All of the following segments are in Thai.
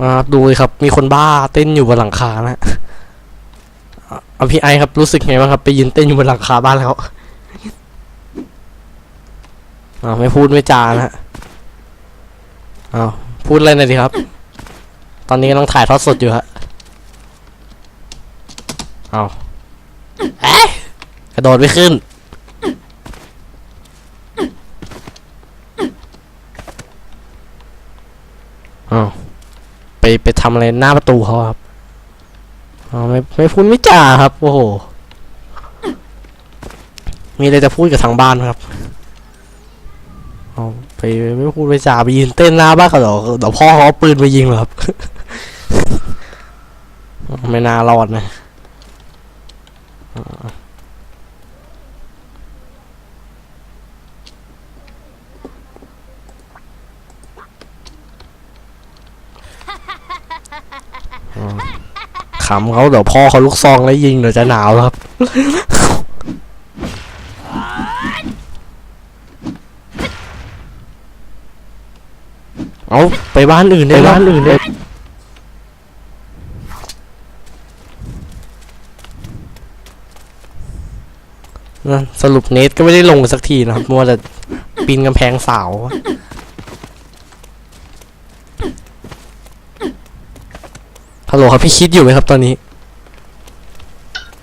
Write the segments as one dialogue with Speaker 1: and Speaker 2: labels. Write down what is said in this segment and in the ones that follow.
Speaker 1: มาดูเลยครับ มีคนบ้าเต้นอยู่บนหลังคานะเอาพี่ไอครับรู้สึกไงบ้างครับ ไปยืนเต้นอยู่บนหลังคาบ้านแล้วอ่าวไม่พูดไม่จานะฮะอ้าวพูดอะไรหน่อยดีครับ ตอนนี้กำลังถ่ายทอดสดอยู่ฮะเอาเอ๊ะกระโดดไม่ขึ้น อ้าว ไปไปทำอะไรหน้าประตูเขาครับอ๋อไม่ไม่พูดไม่จ่าครับ โอ้โห มีอะไรจะพูดกับทางบ้านครับเอาไปไม่พูดไม่จาไปยืนเต้นหน้าบ้านเขาเดี๋ยวเดี๋ยวพ่อเขาเอาปืนไปยิงเหรอครับ ไม่น่ารอดนะ ขำเขาเดี๋ยวพ่อเขาลูกซองแล้วยิงเดี๋ยวจะหนาวแล้วครับ เอาไปบ้านอื่นได้บ้านอื่นได้นะสรุปเนทก็ไม่ได้ลงสักทีนะครับมัวแต่ปีนกำแพงเสา ฮัลโหลครับพี่คิดอยู่ไหมครับตอนนี้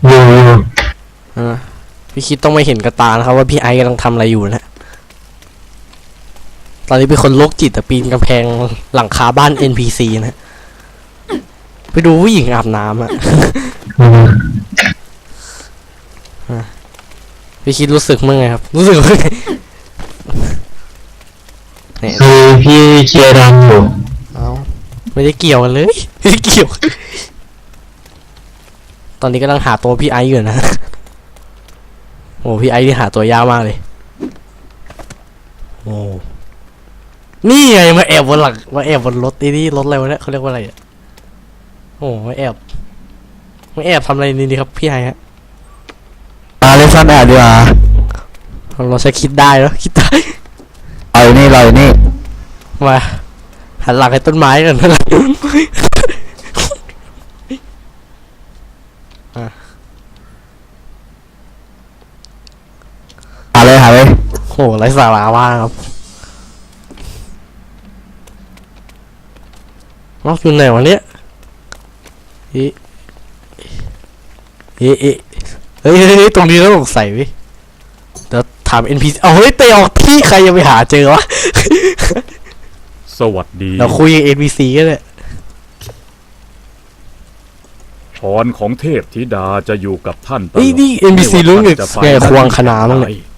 Speaker 2: อยู่อยู่
Speaker 1: อ่าพี่คิดต้องไม่เห็นกระตานะครับ ว่าพี่ไอซ์กำลังทำอะไรอยู่นะตอนนี้เป็นคนโรคจิตแต่ปีนกำแพงหลังคาบ้าน NPC นะไปดูผู้หญิงอาบน้ำอะ
Speaker 2: อืม
Speaker 1: พี่คิดรู้สึกเมื่อไงครับ รู้สึกว่าไงเนี่ย
Speaker 2: คือพี่เคลียร์ดังอยู่
Speaker 1: เอา ไม่ได้เกี่ยวกันเลยไม่ได้เกี่ยว ตอนนี้กำลังหาตัวพี่ไอซ์อยู่นะโอ้พี่ไอซ์ที่หาตัวยากมากเลยโอ้นี่ไงมาแอบบนหลังมาแอบบนรถนี่นี่รถอะไรวะเนี่ยเขาเรียกว่าอะไรอะโอ้มาแอบมาแอบทำอะไรนี่ดีครับพี่ไอซ์ฮะ
Speaker 2: มาเล่นซ่อนแอบดีกว่า
Speaker 1: เราใช้คิดได้แล้วคิดได้
Speaker 2: เอาอยู่นี่เราอยู่นี่
Speaker 1: มา หันหลังให้ต้นไม้กันนะ
Speaker 2: หาเลยหาเลย
Speaker 1: โหไรสาระว่ากครับนอกอยู่ไหนวะเนี่ยเอ๊ะเอ๊ะเอ๊ะเฮ้ยเฮ้ยเฮ้ยตรงนี้ต้องสงสัยเวิเดี๋ยวถาม NPC เอาเฮ้ยเตะออกที่ใครยังไปหาเจอวะ
Speaker 3: สวัสดี
Speaker 1: เราคุยกับ NPC ก็ได้
Speaker 3: พรของเทพธิดาจะอยู่กับท่านตลอ
Speaker 1: เฮ้ย
Speaker 3: ด
Speaker 1: นี่ NPC
Speaker 3: ไม่
Speaker 1: รู้
Speaker 3: ว่า
Speaker 1: ไง
Speaker 3: ท่านจะไป
Speaker 1: ไงควงคณะมั้ง
Speaker 3: ไห
Speaker 1: เนี่ย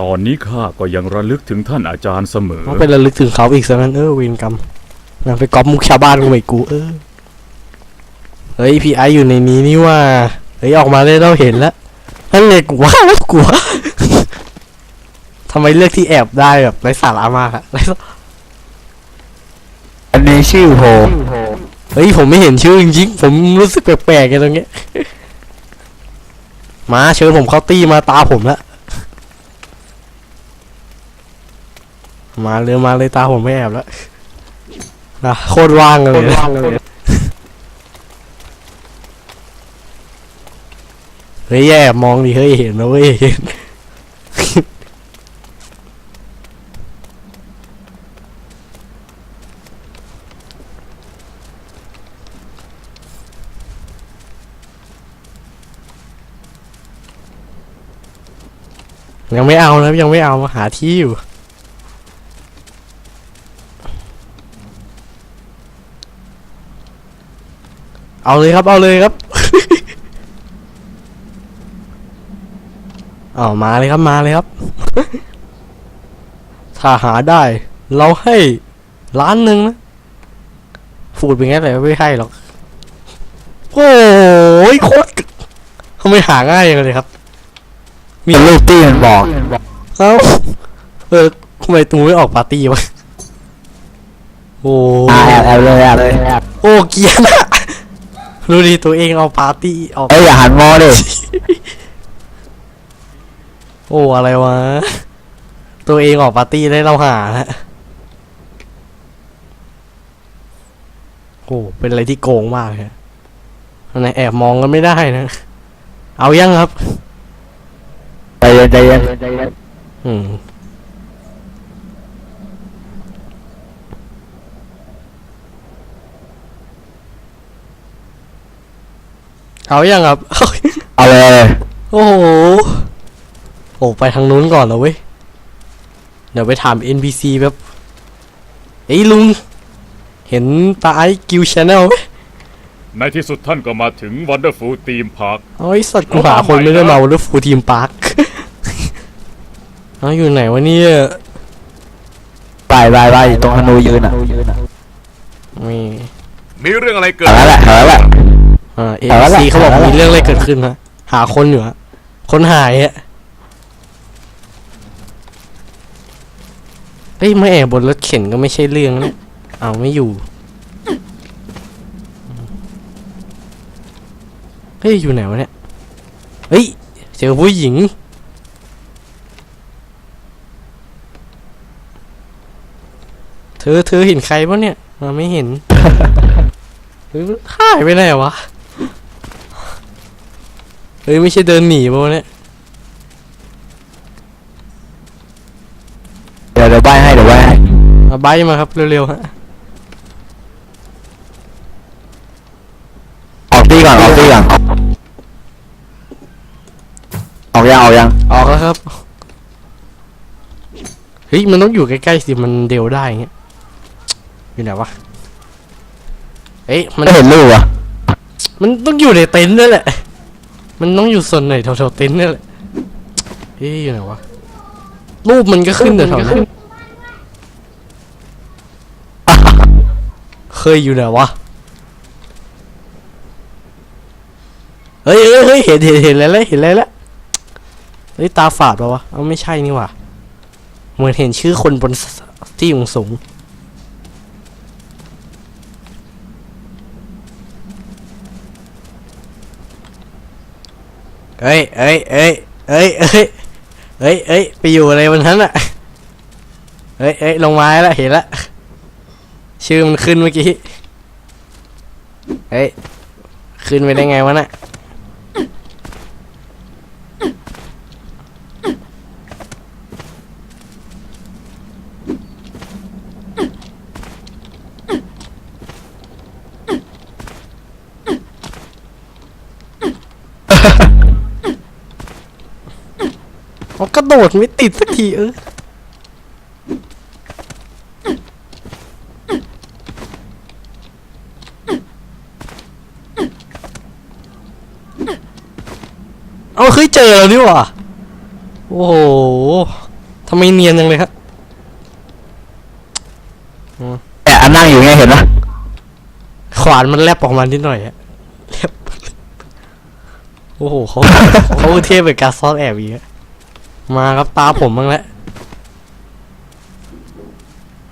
Speaker 3: ตอนนี้ข้าก็ยังระลึกถึงท่านอาจารย์เสมอ
Speaker 1: ต้องไประลึกถึงเขาอีกสักนั้นเออเวินกรรมนะไปก๊อปมุกชาวบ้านกูไม่กูเออเฮ้ยพี่ไออยู่ในนี้นี่ว่าเฮ้ยออกมาได้เราเห็นแล้วนั่นเลยกูว่าแล้วกูว่า ทำไมเลือกที่แอบได้แบบไร้สาระมากอะไร้สา
Speaker 2: อันนี้ชื่อโพ
Speaker 1: เฮ้ยผมไม่เห็นชื่อจริงๆผมรู้สึกแปลกๆกันตรงเนี้ย มาเชิญผมเข้าตี้มาตาผมละ มาเลยมาเลยตาผมไม่แอบแล้วนะโคตรว่างเลยนะเฮ้ยแย่มองดิเฮ้ยเห็นนะเว้ยเห็น ยังไม่เอานะยังไม่เอามาหาที่อยู่ เอาเลยครับเอาเลยครับเอามาเลยครับมาเลยครับ ถ้าหาได้ เราให้ล้านหนึ่งนะฟูดเป็นไงเลยไม่ให้หรอก โอ้ยโคตรทำไมหาง่ายอย่างเลยครับ มี
Speaker 2: มีลูกตี้มันบอก
Speaker 1: เอ้าเออทำไมตูไม่ออกปาร์ตี้วะโอ้
Speaker 2: อ่าแอบแอบเลยแอบเลยแอบ
Speaker 1: โอ้เกรียนอะดูดิตัวเองเอาปาร์ตี้ออก
Speaker 2: เอ้ยอย่าหันมองดิ
Speaker 1: โอ้อะไรวะ ตัวเองออกปาร์ตี้ได้เราหาฮะอ้เป็นอะไรที่โกงมากเลยอันไหนแอบมองกันไม่ได้นะ เอายังครับ
Speaker 2: ใจเย็นใจเย็น
Speaker 1: อืมเอายังครับ
Speaker 2: เอาเลยเอาเลย
Speaker 1: โอ้โห โอ้ไปทางนู้นก่อนเหรอเว้ย เดี๋ยวไปถาม NPC แบบเอ้ยลุง เห็นปลาไอกิวชาแนลไหม
Speaker 3: ในที่สุดท่านก็มาถึง Wonderful Theme Park
Speaker 1: เอาไอ้สัตว์กูหาคนไม่ได้มาวันฟูทีมพาร์ค เอาอยู่ไหนวะเนี่ย
Speaker 2: บายบายบายอยู่ตรงธนูยืนอะ
Speaker 1: มี
Speaker 3: มีเรื่องอะไรเกิด
Speaker 2: เอาแล้วแหละเอาแล้วแหละ
Speaker 1: อ่า
Speaker 2: เอาละ
Speaker 1: NPC เขาบอก
Speaker 2: เอาละ
Speaker 1: มีเรื่องอะไรเกิดขึ้นนะหาคนอยู่อะคนหายอะเฮ้ยไม่แอบบนรถเข็นก็ไม่ใช่เรื่องนะเอาไม่อยู่เฮ้ยอยู่ไหนวะเนี่ยเฮ้ยเจอผู้หญิง เธอเธอเห็นใครปะเนี่ยมาไม่เห็นเฮ้ยหายไปไหนวะเฮ้ยไม่ใช่เดินหนีปะวะเนี่ย
Speaker 2: เดี๋ยวเดี๋ยวใบให้เดี๋ยวใบให้
Speaker 1: มาใบมาครับเร็วๆฮะ
Speaker 2: ออกตีก่อนออกตีก่อนออกยังออกยัง
Speaker 1: ออกแล้วครับเฮ้ยมันต้องอยู่ใกล้ๆสิมันเดวได้อย่างเงี้ย อยู่ไหนวะเอ้ยมัน
Speaker 2: ไม่เห็นรูปอะ
Speaker 1: มันต้องอยู่ในเต็นท์นั่นแหละ มันต้องอยู่ส่วนไหนแถวๆเต็นท์นั่นแหละเฮ้ยอยู่ไหนวะรูปมันก็ขึ้นแถวๆนั้นเคยอยู่ไหนวะเฮ้ยเฮ้ยเฮ้ยเห็นเห็นเห็นแล้วเห็นแล้วเฮ้ยตาฝาดปะวะเอาไม่ใช่นี่หว่าเหมือนเห็นชื่อคนบนสที่สูงสูง เอ้ยเอ้ยเอ้ยเอ้ยเอ้ยเอ้ยเอ้ยไปอยู่อะไรบนนั้นอะเอ้ยเอ้ยลงมาแล้วเห็นละชื่อมันขึ้นเมื่อกี้เฮ้ยขึ้นไปได้ไงวะน่ะ มันกระโดดไม่ติดสักทีเออเอาเคยเจอแล้วนี่หว่าโอ้โหทำไมเนียนจังเลยครับ
Speaker 2: แอบนั่งอยู่ไงเห็นปะ
Speaker 1: ขวานมันแลบออกมานิดหน่อยอะแลบโอ้โหเขาเขาเทียบกับการซ่อนแอบอีกอะ มาครับตาผมบ้างแล้ว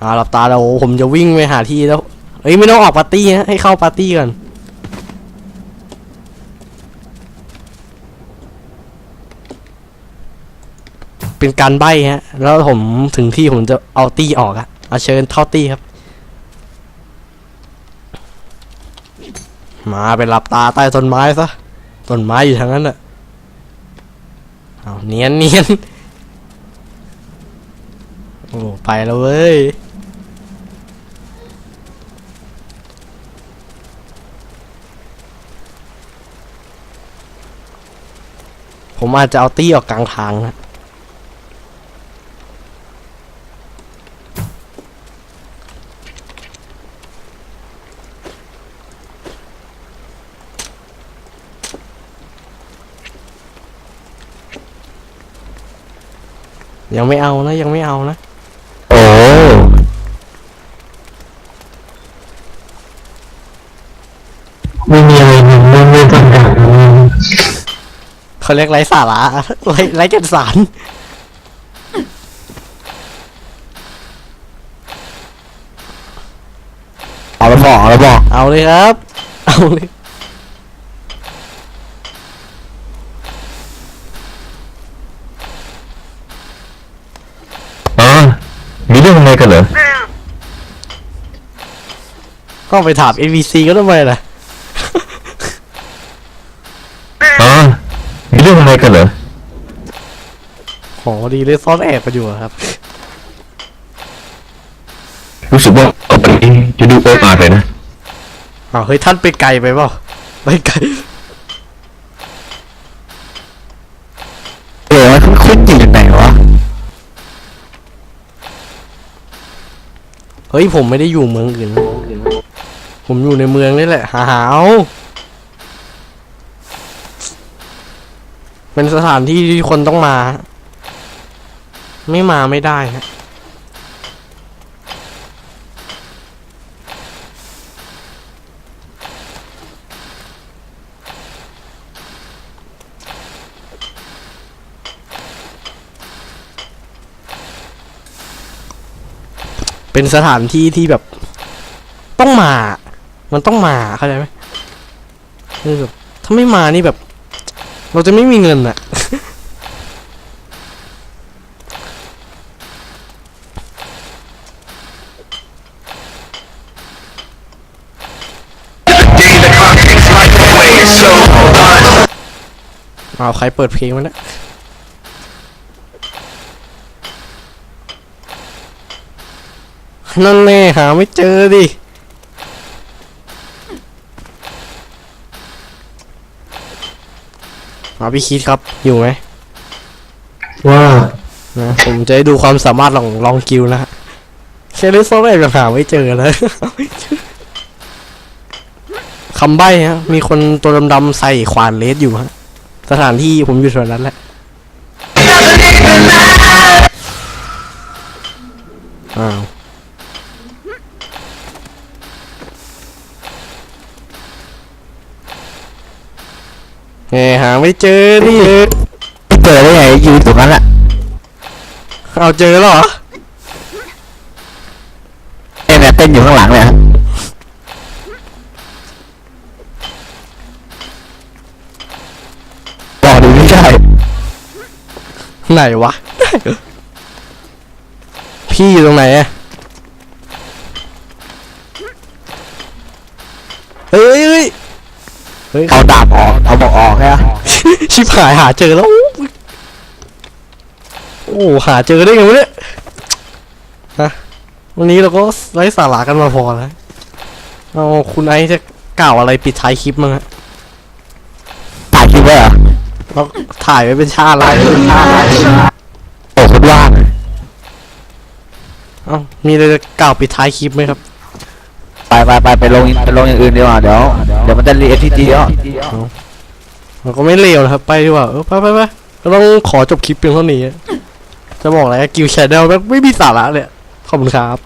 Speaker 1: อ่าหลับตาแล้วโอ้ผมจะวิ่งไปหาที่แล้วเอ้ยไม่ต้องออกปาร์ตี้นะให้เข้าปาร์ตี้ก่อนเป็นการใบ้ฮะ แล้วผมถึงที่ผมจะเอาตี้ออกอะเอาเชิญเข้าตี้ครับ มาไปหลับตาใต้ต้นไม้ซะต้นไม้อยู่ทางนั้นน่ะ เอาเนียนเนียนโอ้ไปแล้วเว้ยผมอาจจะเอาตี้ออกกลางทางนะ ยังไม่เอานะยังไม่เอานะ
Speaker 2: โอ้
Speaker 4: ไม่มีอะไรมันไม่ไม่ต้องการ
Speaker 1: เขาเรียกไร้สาระไร้ไร้แก่นสาร
Speaker 2: เอาแล้วบอกเอาแล้วบอก
Speaker 1: เอาเลยครับ เอาเลย
Speaker 4: อ๋อ มีเรื่องอะไรกันเหรอ
Speaker 1: ก็ไปถาม NPC ก็ทำไมล่ะ
Speaker 4: อ๋อ มีเรื่องอะไรกันเหรอ
Speaker 1: โหดีเลยซ่อนแอบกันอยู่อะครับ
Speaker 4: รู้สึกว่าต่อไปนี้จะดูโออาดเลยนะ
Speaker 1: อ้าวเฮ้ยท่านไปไกลไปเปล่าไปไกล
Speaker 2: เออมันคุ้นๆอยู่ไหนวะ
Speaker 1: เฮ้ยผมไม่ได้อยู่เมืองอื่นนะผมอยู่ในเมืองนี่แหละ หาหาเอาเป็นสถานที่ที่คนต้องมา ไม่มาไม่ได้ฮะ เป็นสถานที่ที่แบบ ต้องมา มันต้องมาเข้าใจไหมคือแบบถ้าไม่มานี่แบบ เราจะไม่มีเงินอะเอาใครเปิดเพลงมันนะ นั่นแน่หาไม่เจอดิมาพี่คิดครับ อยู่ไหม
Speaker 4: ว่า
Speaker 1: นะผมจะได้ดูความสามารถลองลองกิวนะฮะเคลิสโซเรยังหาไม่เจอเลยคำใบ้ฮะ มีคนตัวดำๆใส่ขวานเลสอยู่ฮะ สถานที่ผมอยู่แถวนั้นแหละอ้าว เฮ้หาไม่เจอดิ
Speaker 2: เจอได้ไงยืนตรงนั้นแหละ
Speaker 1: เอาเจอแล้วเหรอ
Speaker 2: เอ็มเนี่ยเต้นอยู่ข้างหลังเลยฮะบอกดูไม่ใช่
Speaker 1: ไหนวะ พี่อยู่ตรงไหนอะเฮ้ยเฮ้ยเฮ้ย
Speaker 2: เอาดาบออกเอาบอกออกแค่
Speaker 1: ชิบหายหาเจอแล้ว โอ้หาเจอได้ไงวะเนี่ยฮะวันนี้เราก็ไร้สาระกันมาพอแล้วเอาคุณไอซ์จะกล่าวอะไรปิดท้ายคลิปมั้งฮะ
Speaker 2: ถ่ายคลิปไว้เหรอ
Speaker 1: เราถ่ายไว้เป็นชาติอะไร
Speaker 2: โอ้คนว่าง
Speaker 1: เอ้ามีอะไรจะกล่าวปิดท้ายคลิปไหมครับ
Speaker 2: ไปไปไปไปลงไปลงอย่างอื่นดีกว่าเดี๋ยวเดี๋ยวมันจะรีเอทีจีอะ
Speaker 1: มันก็ไม่เลวนะครับ ไปดีกว่าเออไปไปไปก็ต้องขอจบคลิปเพียงเท่านี้ จะบอกอะไรกิวแชนแนลแบบไม่มีสาระเลยขอบคุณครับ